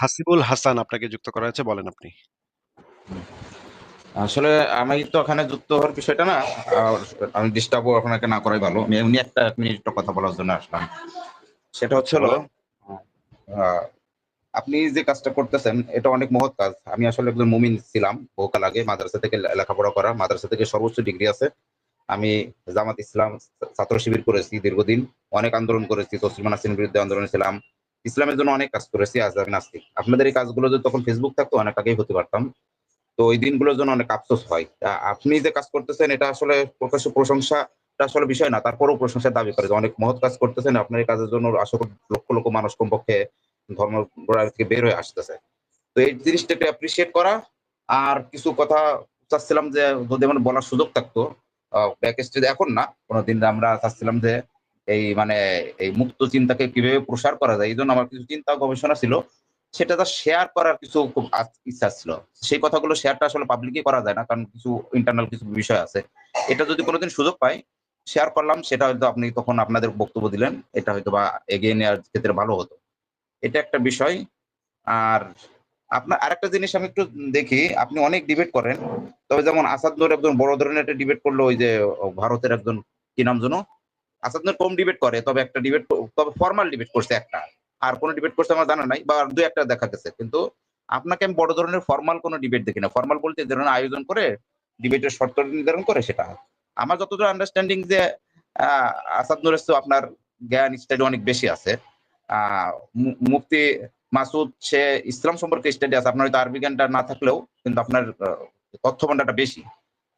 হাসিবুল হাসান আপনাকে যুক্ত করা হয়েছে বলেন আপনি। আসলে আমি তো ওখানে যুক্ত হওয়ার বিষয়টা না আমি ডিস্টার্ব আপনাকে না করাই ভালো। আমি এমনি একটা ১ মিনিট কথা বলার জন্য আসলাম। সেটা হচ্ছে হলো আপনি যে কাজটা করতেছেন এটা অনেক মহৎ কাজ। আমি আসলে একজন মুমিন ছিলাম বহুকাল আগে মাদ্রাসা থেকে লেখাপড়া করা। মাদ্রাসা থেকে সর্বোচ্চ ডিগ্রি আছে। আমি জামাত ইসলাম ছাত্র শিবির করেছি দীর্ঘদিন। অনেক আন্দোলন করেছি। তসলিমা নাসরিনের বিরুদ্ধে আন্দোলনে ছিলাম। ইসলামের জন্য অনেক কাজ করেছি। আজ আমি নাস্তিক। আপনাদের এই কাজগুলো যদি তখন ফেসবুক থাকতো অনেক আগেই হতে পারতাম। তো ওই দিনগুলোর জন্য অনেক আফসোস হয়। আপনি যে কাজ করতেছেন এটা আসলে প্রকাশ্য প্রশংসাটা আসলে বিষয় না। তারপরেও প্রশংসা দাবি করে অনেক মহৎ কাজ করতেছেন। আপনার এই কাজের জন্য আশা করি লক্ষ, লক্ষ মানুষ কমপক্ষে ধর্ম থেকে বের হয়ে আসতেছে। তো এই জিনিসটাকে অ্যাপ্রিসিয়েট করা আর কিছু কথা চাচ্ছিলাম যে যদি আমার বলার সুযোগ থাকতো ব্যাক স্টেজে এখন না। কোনদিন আমরা চাচ্ছিলাম যে এই মানে এই মুক্ত চিন্তাকে কীভাবে প্রসার করা যায়। এই জন্য আমার কিছু চিন্তা গবেষণা ছিল। সেটা জাস্ট শেয়ার করার কিছু খুব ইচ্ছা ছিল। সেই কথাগুলো শেয়ারটা আসলে পাবলিকলি করা যায় না। কারণ কিছু ইন্টারনাল কিছু বিষয় আছে। এটা যদি কোনোদিন সুযোগ পাই, শেয়ার করলাম সেটা হয়তো আপনি তখন আপনাদের বক্তব্য দিলেন। এটা হয়তো বা এগিয়ে নেওয়ার ক্ষেত্রে ভালো হতো। এটা একটা বিষয়। আর আপনার আরেকটা জিনিস আমি একটু দেখি, আপনি অনেক ডিবেট করেন। তবে যেমন আসাদ একজন বড় ধরনের একটা ডিবেট করল ওই যে ভারতের একজন কি নাম যেন? আসাদ নূর কম ডিবেট করে। তবে একটা ডিবেট তবে ফর্মাল ডিবেট করছে একটা। আর কোন ডিবেট করছে আমার জানা নাই, বা ২-১ টা দেখা গেছে। কিন্তু আপনাকে আমি বড় ধরনের ফর্মাল কোন ডিবেট দেখি না। ফরমাল বলতে ধরনের আয়োজন করে ডিবেটের শর্ত নির্ধারণ করে সেটা। আমার যতদূর আন্ডারস্ট্যান্ডিং যে আসাদ চেয়েও আপনার জ্ঞান স্টাডি অনেক বেশি আছে। মুফতি মাসুদ, সে ইসলাম সম্পর্কে স্টাডি আছে। আপনার হয়তো আরবি জ্ঞানটা না থাকলেও কিন্তু আপনার তথ্য ভান্ডারটা বেশি।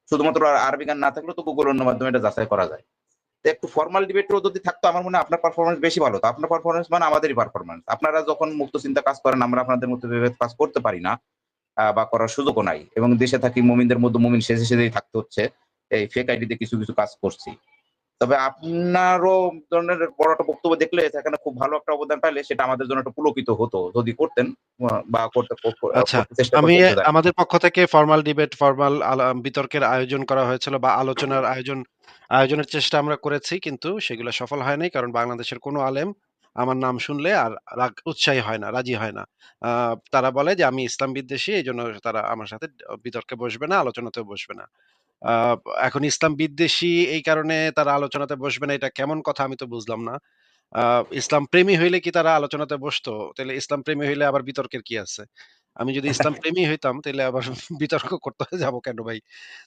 শুধুমাত্র আরবি জ্ঞান না থাকলেও তো অন্য মাধ্যমে এটা যাচাই করা যায়। একটু ফর্মাল ডিবেটও যদি থাকতো আমার মনে হয় আপনার পারফরমেন্স বেশি ভালো হতো। আপনার পারফরমেন্স মানে আমাদেরই পারফরমেন্স আপনারা যখন মুক্ত চিন্তা কাজ করেন আমরা আপনাদের মতো বিভেদ কাজ করতে পারি না। বা করার সুযোগও নাই। এবং দেশে থাকি মুমিনদের মধ্যে মুমিন শেষে সেজেই থাকতে হচ্ছে। এই ফেক আইডিতে কিছু, কিছু কাজ করছি। তবে আপনারও ধরনের বড় একটা বক্তব্য দেখলে সেখানে খুব ভালো একটা অবদান পাইলে সেটা আমাদের জন্য একটা পুলকিত হতো। যদি করতেন বা করতে আচ্ছা, আমি আমাদের পক্ষ থেকে ফরমাল ডিবেট, ফরমাল বিতর্কের আয়োজন করা হয়েছিল বা আলোচনার আয়োজন আয়োজনের চেষ্টা আমরা করেছি। কিন্তু সেগুলো সফল হয় নাই। কারণ বাংলাদেশের কোনো আলেম আমার নাম শুনলে আর রাগ উৎসাহী হয় না, রাজি হয় না। তারা বলে যে আমি ইসলাম বিদ্বেষী এই জন্য তারা আমার সাথে বিতর্কে বসবে না, আলোচনাতেও বসবে না। এখন ইসলাম বিদ্বেষী এই কারণে তারা আলোচনাতে বসবে না এটা কেমন কথা আমি তো বুঝলাম না। ইসলাম প্রেমী হইলে কি তারা আলোচনাতে বসতো? তাহলে ইসলাম প্রেমী হইলে আবার বিতর্কের কি আছে? আমি যদি ইসলাম প্রেমী হইতাম তাহলে আবার বিতর্ক করতে যাব কেন ভাই?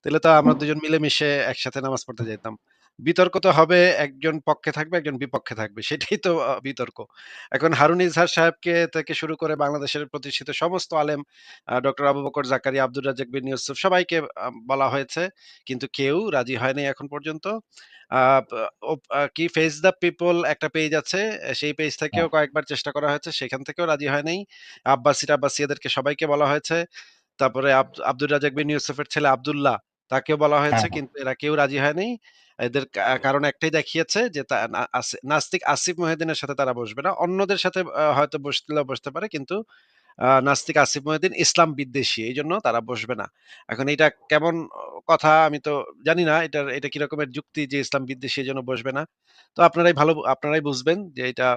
তাহলে তো আমরা ২ জন মিলেমিশে একসাথে নামাজ পড়তে যাইতাম। বিতর্ক তো হবে একজন পক্ষে থাকবে, একজন বিপক্ষে থাকবে। সেটাই তো বিতর্ক। এখন হারুন ইজহার সাহেবকে থেকে শুরু করে বাংলাদেশের প্রতিষ্ঠিত সমস্ত আলেম ডক্টর আবু বকর জাকারিয়া, আব্দুর রাজ্জাক বিন ইউসুফ সবাইকে বলা হয়েছে। কিন্তু কেউ রাজি হয় নাই এখন পর্যন্ত। কি ফেস দ্য পিপল একটা পেজ আছে। সেই পেজ থেকেও হ্যাঁ। কয়েকবার চেষ্টা করা হয়েছে। সেখান থেকেও রাজি হয় নাই। আব্বাসী-টাব্বাসীদেরকে সবাইকে বলা হয়েছে। তারপরে আব্দুর রাজ্জাক বিন ইউসুফের ছেলে আব্দুল্লাহ তাকেও বলা হ্যাঁ, হয়েছে। হ্যাঁ। কিন্তু এরা কেউ রাজি হয় নাই। এদের কারণ একটাই দেখিয়েছে যে তা নাস্তিক আসিফ মহিউদ্দিনের সাথে তারা বসবে না। অন্যদের সাথে হয়তো বসলেও বসতে পারে। কিন্তু নাস্তিক আসিফ মহিউদ্দিন ইসলাম বিদ্বেষী। এই জন্য তারা বসবে না। এখন এটা কেমন কথা আমি তো জানি না। এটার এটা কি রকমের যুক্তি যে ইসলাম বিদ্বেষী এই জন্য বসবে না। তো আপনারাই ভালো আপনারাই বুঝবেন যে এটা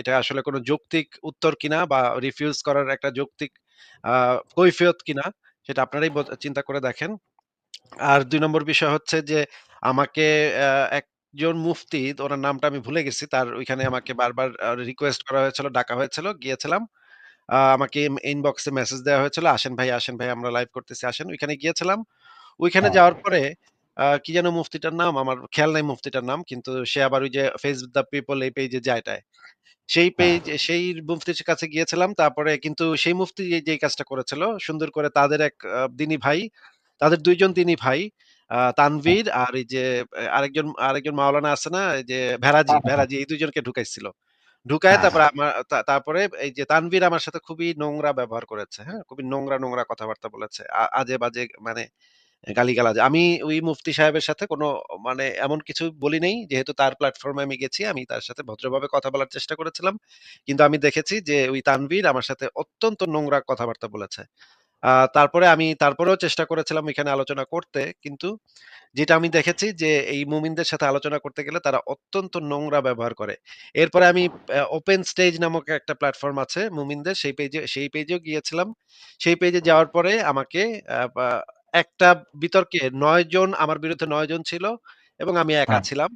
এটা আসলে কোনো যৌক্তিক উত্তর কিনা বা রিফিউজ করার একটা যৌক্তিক কৈফিয়ত কিনা সেটা আপনারাই চিন্তা করে দেখেন। আর দুই নম্বর বিষয় হচ্ছে যে আমাকে একজন মুফতি ওনার নামটা আমি ভুলে গেছি। তার ওইখানে আমাকে বারবার রিকোয়েস্ট করা হয়েছিল, ডাকা হয়েছিল, গিয়েছিলাম। আ আমাকে ইনবক্সে মেসেজ দেওয়া হয়েছিল, "আসেন ভাই, আসেন ভাই আমরা লাইভ করতেছি আসেন।" ওইখানে গিয়েছিলাম। ওইখানে হ্যাঁ। যাওয়ার পরে আ কি যেন মুফতিটার নাম? আমার খেয়াল নাই মুফতিটার নাম। কিন্তু সে আবার ওই যে ফেস দ্য পিপল এই পেজে যায়-টায়। সেই হ্যাঁ। পেজ সেই মুফতির কাছে গিয়েছিলাম। তারপরে কিন্তু সেই মুফতি যে যেই কাজটা করেছিল সুন্দর করে তাদের এক আ দিনী ভাই, তাদের ২ জন দিনী ভাই হ্যাঁ। তানভীর আর এই যে আরেকজন আরেকজন মাওলানা আছে না? এই যে ভেরাজি, হ্যাঁ, হ্যাঁ, হ্যাঁ। ভেরাজি এই ২ জনকে ঢুকাইছিল। ঢুকায়ে হ্যাঁ, হ্যাঁ। তারপরে আমা তা তারপরে এই যে তানভীর আমার সাথে খুবই নোংরা ব্যবহার করেছে। হ্যাঁ? খুবই নোংরা, নোংরা কথাবার্তা বলেছে। আজে-বাজে মানে গালিগালাজ। আমি ওই মুফতি সাহেবের সাথে কোনো মানে এমন কিছু বলি নাই। যেহেতু তার প্ল্যাটফর্ম আমি গেছি। আমি তার সাথে ভদ্রভাবে কথা বলার চেষ্টা করেছিলাম। কিন্তু আমি দেখেছি যে ওই তানভীর আমার সাথে অত্যন্ত নোংরা কথাবার্তা বলেছে। তারপরে আমি তারপরেও চেষ্টা করেছিলাম এখানে আলোচনা করতে। কিন্তু যেটা আমি দেখেছি যে এই মুমিনদের সাথে আলোচনা করতে গেলে তারা অত্যন্ত নোংরা ব্যবহার করে। এরপরে আমি ওপেন স্টেজ নামক একটা প্ল্যাটফর্ম আছে মুমিনদের সেই পেজে সেই পেজেও গিয়েছিলাম। সেই পেজে যাওয়ার পরে আমাকে একটা বিতর্কে ৯ জন আমার বিরুদ্ধে ৯ জন ছিল এবং আমি একা হ্যাঁ। ছিলাম।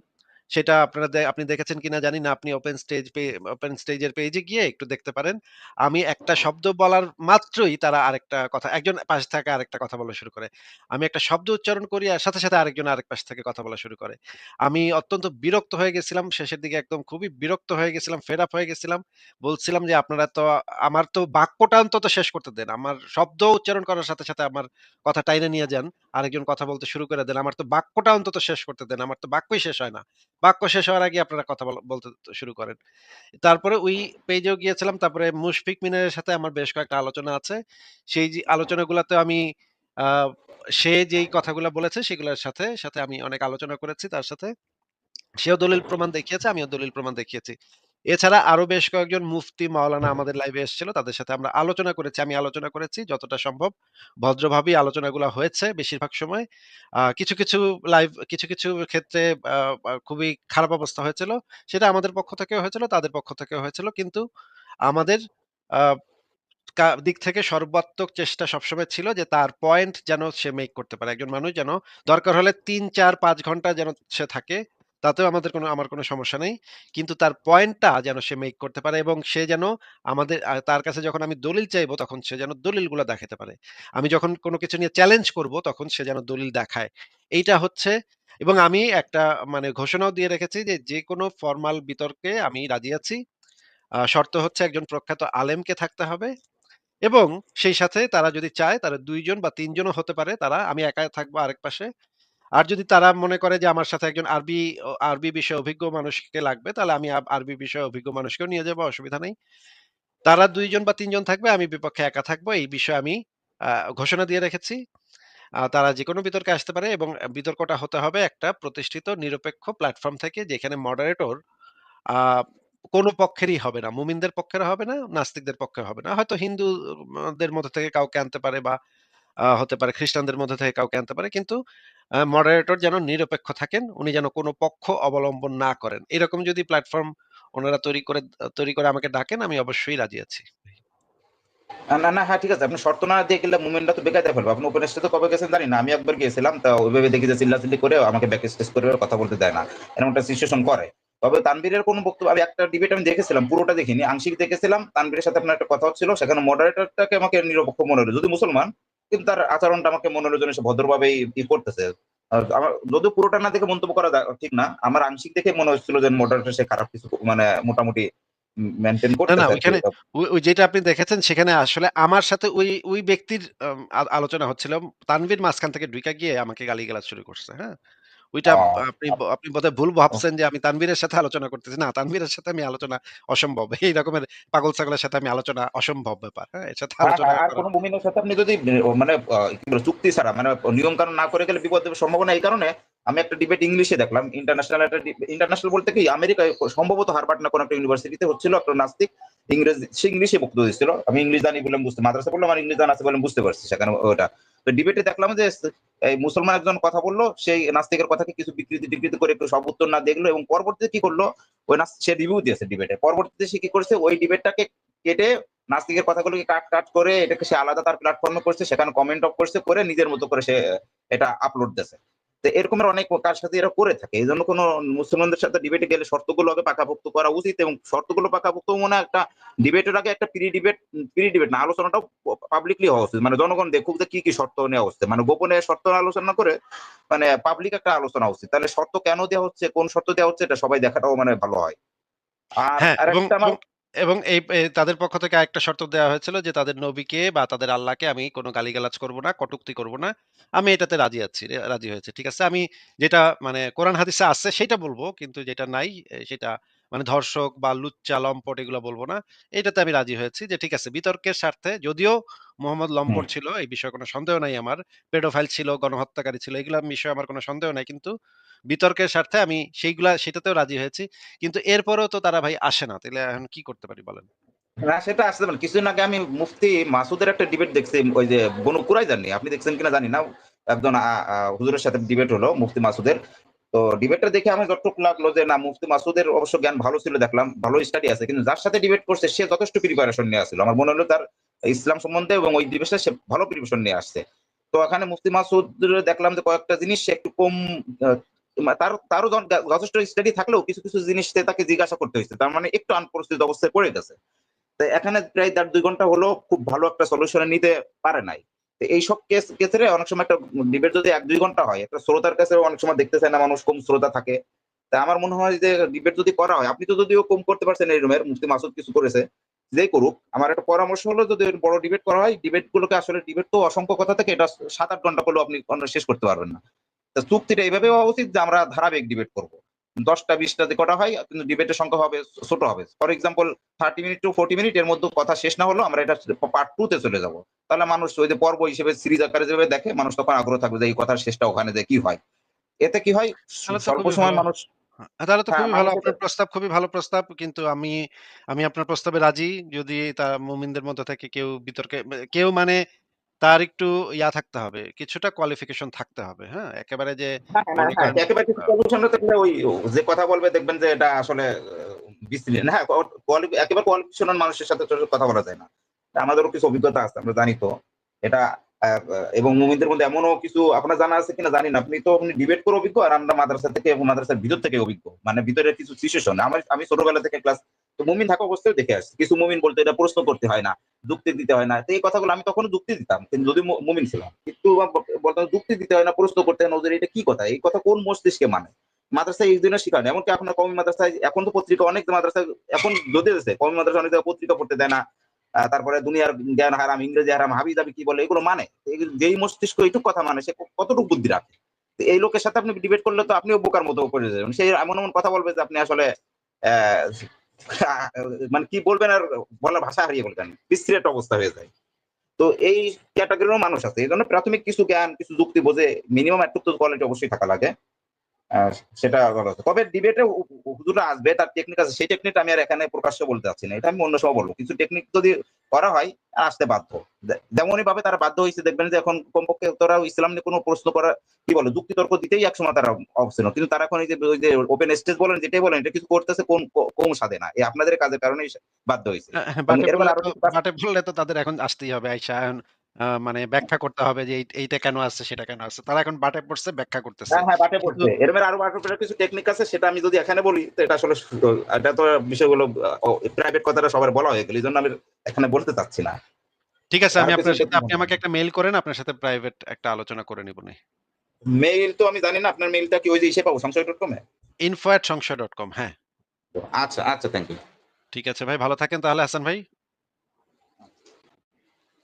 সেটা আপনারা আপনি দেখেছেন কিনা জানি না। আপনি ওপেন স্টেজ ওপেন স্টেজের পেজে গিয়ে একটু দেখতে পারেন। আমি একটা শব্দ বলার মাত্রই তারা আরেকটা কথা একজন পাশ থেকে আরেকটা কথা বলা শুরু করে। আমি একটা শব্দ উচ্চারণ করি আর সাথে, সাথে আরেকজন আরেক পাশ থেকে কথা বলা শুরু করে। আমি অত্যন্ত বিরক্ত হয়ে গেছিলাম। শেষের দিকে একদম খুবই বিরক্ত হয়ে গেছিলাম, ফেড আপ হয়ে গেছিলাম। বলছিলাম যে, "আপনারা তো আমার তো বাক্যটা অন্তত শেষ করতে দেন। আমার শব্দ উচ্চারণ করার সাথে, সাথে আমার কথা টাইনে নিয়ে যান। আরেকজন কথা বলতে শুরু করে দেন। আমার তো বাক্যটা অন্তত শেষ করতে দেন। আমার তো বাক্যই শেষ হয় না। বাক্য শেষ হওয়ার আগে আপনারা কথা বলতে শুরু করেন।" তারপরে ওই পেজেও গিয়েছিলাম। তারপরে মুশফিক মিনারের সাথে আমার বেশ কয়েকটা আলোচনা আছে। সেই আলোচনাগুলাতে আমি সে যেই কথাগুলো বলেছে সেগুলোর সাথে, সাথে আমি অনেক আলোচনা করেছি তার সাথে। সেও দলিল প্রমাণ দেখিয়েছে, আমিও দলিল প্রমাণ দেখিয়েছি। এছাড়া আরও বেশ কয়েকজন মুফতি, মাওলানা আমাদের লাইভে এসেছিল। তাদের সাথে আমরা আলোচনা করেছি। আমি আলোচনা করেছি যতটা সম্ভব ভদ্রভাবেই আলোচনাগুলো হয়েছে বেশিরভাগ সময়। কিছু, কিছু লাইভ কিছু, কিছু ক্ষেত্রে খুবই খারাপ অবস্থা হয়েছিল। সেটা আমাদের পক্ষ থেকেও হয়েছিল, তাদের পক্ষ থেকেও হয়েছিল। কিন্তু আমাদের দিক থেকে সর্বাত্মক চেষ্টা সবসময় ছিল যে তার পয়েন্ট যেন সে মেক করতে পারে। একজন মানুষ যেন দরকার হলে ৩, ৪, ৫ ঘণ্টা যেন সে থাকে। তাতেও আমাদের কোনো আমার কোনো সমস্যা নেই। কিন্তু তার পয়েন্টটা যেন সে মেক করতে পারে এবং সে যেন আমাদের তার কাছে যখন আমি দলিল চাইব তখন সে যেন দলিলগুলা দেখাতে পারে। আমি যখন কোনো কিছু নিয়ে চ্যালেঞ্জ করব তখন সে যেন দলিল দেখায়। এইটা হচ্ছে এবং আমি একটা মানে ঘোষণাও দিয়ে রেখেছি যে, যেকোনো ফরমাল বিতর্কে আমি রাজি আছি। শর্ত হচ্ছে একজন প্রখ্যাত আলেমকে থাকতে হবে এবং সেই সাথে তারা যদি চায় তারা দুইজন বা তিনজনও হতে পারে তারা। আমি একা থাকব আরেক পাশে। আর যদি তারা মনে করে যে আমার সাথে একজন আরবি আরবি বিষয়ে অভিজ্ঞ মানুষকে লাগবে তাহলে আমি আরবি বিষয়ে অভিজ্ঞ মানুষকেও নিয়ে যাব অসুবিধা নেই। তারা দুইজন বা তিনজন থাকবে, আমি বিপক্ষে একা থাকব। এই বিষয়ে আমি ঘোষণা দিয়ে রেখেছি। তারা যে কোনো বিতর্কে আসতে পারে এবং বিতর্কটা হতে হবে একটা প্রতিষ্ঠিত নিরপেক্ষ প্ল্যাটফর্ম থেকে যেখানে মডারেটর কোনো পক্ষেরই হবে না। মুমিনদের পক্ষের হবে না, নাস্তিকদের পক্ষে হবে না। হয়তো হিন্দুদের মধ্যে থেকে কাউকে আনতে পারে বা হতে পারে খ্রিস্টানদের মধ্যে থেকে কাউকে আনতে পারে। কিন্তু মডারেটর যেন নিরপেক্ষ থাকেন। উনি যেন কোন পক্ষ অবলম্বন না করেন। এরকম যদি প্ল্যাটফর্ম ওনারা তৈরি করে তৈরি করে আমাকে ডাকেন আমি অবশ্যই রাজি আছি। না, না, হ্যাঁ, ঠিক আছে। আপনি শর্ত না দিয়ে গেলে মুভমেন্টটা তো বেকার দিয়ে আপনি ওপেন স্টেজে কবে গেছেন জানি না। আমি একবার গিয়েছিলাম। তো ওইভাবে দেখি যে চিল্লাচিল্লি করে আমাকে ব্যাক স্টেজ করে কথা বলতে দেয় না। এরকম একটা সিচুয়েশন করে। তবে তানভীরের কোন বক্তব্য আমি একটা ডিবেট আমি দেখেছিলাম। পুরোটা দেখিনি। আংশিক দেখেছিলাম। তানভীরের সাথে আপনার একটা কথা হচ্ছিল। সেখানে মডারেটরটাকে আমাকে নিরপেক্ষ মনে হলো। যদি মুসলমান, কিন্তু তার আচরণটা আমাকে মনোরঞ্জন এসে ভদ্রভাবে ভদ্রভাবেই ই করতেছে। আমার যদিও পুরোটা না দেখে মন্তব্য করা ঠিক না। আমার আংশিক দেখে মনে হচ্ছিল যে মোটামুটি সে খারাপ কিছু মানে মোটামুটি মেনটেন মেইনটেইন না, না ওইখানে ওই ওই যেটা আপনি দেখেছেন সেখানে আসলে আমার সাথে ওই ওই ব্যক্তির আলোচনা হচ্ছিল। তানভীর মাঝখান থেকে ঢুকা গিয়ে আমাকে গালিগালাজ শুরু করছে। হ্যাঁ? ওইটা আপনি আপনি বোধহয় ভুল ভাবছেন যে আমি তানভীরের সাথে আলোচনা করতেছি। না, তানভীরের সাথে আমি আলোচনা অসম্ভব। এই রকমের পাগল-ছাগলের সাথে আমি আলোচনা অসম্ভব ব্যাপার। হ্যাঁ? এর সাথে হ্যাঁ, আলোচনা হ্যাঁ, আর কোন মুমিনের সাথে আপনি যদি মানে আ চুক্তি ছাড়া মানে নিয়ম কানুন না করে গেলে বিপদের সম্ভাবনা এই কারণে আমি একটা ডিবেট ইংলিশে দেখলাম। ইন্টারন্যাশনাল একটা ইন্টারন্যাশনাল বলতে কি আমেরিকায় সম্ভবত হার্ভার্ড না কোন একটা ইউনিভার্সিটিতে হচ্ছিল একটা নাস্তিক ইংরেজি সে ইংলিশে বক্তব্য দিচ্ছিল। আমি ইংলিশ জানি বলে বুঝতে মাদ্রাসায় পড়লাম আর ইংলিশ জানা আছে বলে বুঝতে পারছি সেখানে ওটা। তো ডিবেটে দেখলাম যে এই মুসলমান একজন কথা বলল, সেই নাস্তিকের কথাকে কিছু বিকৃতি-টিকৃতি করে একটু সব উত্তর না দেখল এবং পরবর্তীতে কি করল? ওই নাস সে রিভিউ দিয়েছে ডিবেটে। পরবর্তীতে সে কি করেছে? ওই ডিবেটটাকে কেটে নাস্তিকের কথাগুলোকে কাট, কাট করে এটাকে সে আলাদা তার প্ল্যাটফর্মে করছে। সেখানে কমেন্ট অফ করছে, করে নিজের মতো করে সে এটা আপলোড দিছে। তো এরকমের অনেক কার সাথে এরা করে থাকে। এই জন্য কোন মুসলমানদের সাথে ডিবেটে গেলে শর্তগুলো আগে পাকাপোক্ত করা উচিত এবং শর্তগুলো পাকাপোক্ত মনে হয় একটা ডিবেটের আগে একটা প্রি ডিবেট প্রি ডিবেট না আলোচনাটাও পাবলিকলি হওয়া উচিত। মানে জনগণ দেখুক যে কি, কি শর্ত নেওয়া উচিত মানে গোপনে শর্ত আলোচনা করে মানে পাবলিক একটা আলোচনা উচিত। তাহলে শর্ত কেন দেওয়া হচ্ছে, কোন শর্ত দেওয়া হচ্ছে এটা সবাই দেখাটাও মানে ভালো হয়। আর হ্যাঁ, আরেকটা আমার এবং এই তাদের পক্ষ থেকে আরেকটা শর্ত দেওয়া হয়েছিল যে তাদের নবীকে বা তাদের আল্লাহকে আমি কোন গালিগালাজ করব না, কটূক্তি করব না। আমি এটাতে রাজি আছি রাজি হয়েছি। ঠিক আছে? আমি যেটা মানে কোরআন হাদিসে আছে সেটা বলব। কিন্তু যেটা নাই সেটা মানে ধর্ষক বা লুচ্চা, লম্পট এগুলো বলব না। এটাতে আমি রাজি হয়েছি যে ঠিক আছে বিতর্কের স্বার্থে যদিও মোহাম্মদ হুম। লম্পট ছিল এই বিষয়ে কোনো সন্দেহ নাই আমার। পেডোফাইল ছিল, গণহত্যাকারী ছিল। এগুলো বিষয়ে আমার কোনো সন্দেহ নাই। কিন্তু বিতর্কের স্বার্থে আমি সেইগুলা, সেটাতেও রাজি হয়েছি। কিন্তু এরপরেও তো তারা ভাই আসে না। তাহলে এখন কি করতে পারি বলেন? না, সেটা আসতে পারে কিছুদিন আগে আমি মুফতি মাসুদের একটা ডিবেট দেখছি, ওই যে বনু কুরাইজার আপনি দেখছেন কিনা জানি না একজন হুজুরের সাথে ডিবেট হলো মুফতি মাসুদের তো ডিবেটটা দেখে আমার যতটুকু লাগল যে, না, মুফতি মাসুদের অবশ্য জ্ঞান ভালো ছিল দেখলাম, ভালো স্টাডি আছে কিন্তু যার সাথে ডিবেট করছে, সে যথেষ্ট প্রিপারেশন নিয়ে আসছিল আমার মনে হলো তার ইসলাম সম্বন্ধে এবং ওই ডিবেটে সে ভালো প্রিপারেশন নিয়ে আসছে তো এখানে মুফতি মাসুদ দেখলাম যে কয়েকটা জিনিস সে একটু কম তার, তারও যথেষ্ট স্টাডি থাকলেও কিছু কিছু জিনিস তাকে জিজ্ঞাসা করতে হয়েছে। তার মানে একটু আনপরিস্থিত অবস্থায় পড়ে গেছে। তো এখানে প্রায় দেড় দুই ঘণ্টা হলো খুব ভালো একটা সলিউশন নিতে পারে নাই। এইসব কেস ক্ষেত্রে অনেক সময় একটা ডিবেট যদি এক দুই ঘণ্টা হয়, একটা শ্রোতার কাছে অনেক সময় দেখতে চায় না মানুষ কম শ্রোতা থাকে। তা আমার মনে হয় যে ডিবেট যদি করা হয়, আপনি তো যদিও কম করতে পারছেন এই রুমের মুফতি মাসুদ কিছু করেছে, যে করুক, আমার একটা পরামর্শ হলো যদি বড় ডিবেট করা হয় ডিবেট গুলোকে আসলে ডিবেট তো অসংখ্য কথা থেকে, এটা সাত আট ঘণ্টা করলেও আপনি শেষ করতে পারবেন না। চুক্তিটা এইভাবে হওয়া উচিত যে আমরা ধারাবাহিক ডিবেট করব দশটা বিশটা যে করা হয় কিন্তু ডিবেটের সংখ্যা হবে ছোট হবে for example thirty minute to forty minute এর মধ্যে কথা শেষ না হলো আমরা এটা পার্ট টু তে চলে যাব তাহলে মানুষ ওই যে পর্ব হিসেবে সিরিজ আকারে যেভাবে দেখে মানুষ তখন আগ্রহ থাকবে যে এই কথার শেষটা ওখানে যে কি হয় এতে কি হয় স্বল্প সময় মানুষ হ্যাঁ, তাহলে তো হ্যাঁ, খুবই ভালো। আপনার প্রস্তাব খুবই ভালো প্রস্তাব। কিন্তু আমি আমি আপনার প্রস্তাবে রাজি। যদি তা মুমিনদের মধ্য থেকে কেউ বিতর্কে কেউ মানে তার একটু ইয়া থাকতে হবে। কিছুটা কোয়ালিফিকেশন থাকতে হবে। হ্যাঁ? একেবারে যে একেবারে কিছু ওই যে কথা বলবে দেখবেন যে এটা আসলে হ্যাঁ একেবারে কোয়ালিফিকেশন মানুষের সাথে কথা বলা যায় না আমাদেরও কিছু অভিজ্ঞতা আছে আমরা জানি তো এটা এবং মুমিনদের মধ্যে এমনও কিছু আপনার জানা আছে কিনা জানি না আপনি তো আপনি ডিবেট করে অভিজ্ঞ আর আমরা মাদ্রাসা থেকে এবং মাদ্রাসার ভিতর থেকে অভিজ্ঞ মানে ভিতরে কিছু সিচুয়েশন আমার আমি ছোটবেলা থেকে ক্লাস তো মুমিন থাকা অবস্থায় দেখে আসছি কিছু মুমিন বলতে এটা প্রশ্ন করতে হয় না যুক্তি দিতে হয় না। তো এই কথাগুলো আমি তখন যুক্তি দিতাম কিন্তু যদি মুমিন ছিলাম। কিন্তু বলতাম যুক্তি দিতে হয় না প্রশ্ন করতে হয় না ওদের এটা কি কথা? এই কথা কোন মস্তিষ্কে মানে? মাদ্রাসায় এই দিনে শিখানো এমনকি আপনার কমি মাদ্রাসায় এখন তো পত্রিকা অনেক মাদ্রাসায় এখন যদি কমি মাদ্রাসা অনেক পত্রিকা পড়তে দেয় না। তারপরে দুনিয়ার জ্ঞান হারাম ইংরেজি হারাম হাবি দাবি কি বলে এগুলো মানে। যেই মস্তিষ্ক এইটুকু কথা মানে সে কতটুকু বুদ্ধি রাখে? এই লোকের সাথে আপনি ডিবেট করলে তো আপনিও বোকার মতো পড়ে যাবেন। সে এমন এমন কথা বলবে যে আপনি আসলে আহ, মানে কি বলবেন আর বলার ভাষা হারিয়ে বলবেন একটা অবস্থা হয়ে যায়। তো এই ক্যাটাগরিরও মানুষ আছে, এই জন্য প্রাথমিক কিছু জ্ঞান, কিছু যুক্তি বোঝে মিনিমাম একটু তো কোয়ালিটি অবশ্যই থাকা লাগে। সেটা। তবে ডিবেটে হুজুরা আসবে তার টেকনিক আছে সেই টেকনিক আমি আর এখানে প্রকাশ্য বলতে চাচ্ছি না। এটা আমি অন্য সময় বলব। কিছু টেকনিক যদি করা হয় আসতে বাধ্য। যেমনই ভাবে তারা বাধ্য হয়েছে দেখবেন যে এখন কমপক্ষে তোরা ইসলাম নিয়ে কোনো প্রশ্ন করা কি বলে যুক্তি তর্ক দিতেই একসময় তারা অবস্থিত কিন্তু তারা এখন এই যে ওই যে ওপেন স্টেজ বলেন যেটাই বলেন এটা কিছু করতেছে কোন কোন সাধে না। এই আপনাদের কাজের কারণেই বাধ্য হয়েছে। হ্যাঁ, হ্যাঁ, বললে তো তাদের এখন আসতেই হবে। আইসা। আ মানে ব্যাখ্যা করতে হবে যে এই এইটা কেন আছে সেটা কেন আছে। তারা এখন বাটে পড়ছে ব্যাখ্যা করতেছে। হ্যাঁ হ্যাঁ বাটে কিন্তু পড়ছে এরমের আরও বাটে কিছু টেকনিক আছে সেটা আমি যদি এখানে বলি তো এটা আসলে সু- এটা তো বিষয়গুলো প্রাইভেট কথাটা সবার বলা হয়ে গেল এই জন্য আমি এখানে বলতে চাচ্ছি না ঠিক আছে আমি আর আপনার সাথে আপনি আমাকে একটা মেইল করেন। আপনার সাথে প্রাইভেট একটা আলোচনা করে নিবনি। মেইল তো আমি জানি না আপনার মেইলটা কি ওই যে ইসে পাবো সংশয় ডট কমে info@সংশয়.com হ্যাঁ। আচ্ছা আচ্ছা থ্যাংক ইউ ঠিক আছে ভাই ভালো থাকেন তাহলে হাসান ভাই।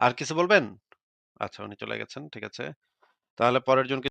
আর কিছু বলবেন? আচ্ছা উনি চলে গেছেন। ঠিক আছে। তাহলে পরের জনকে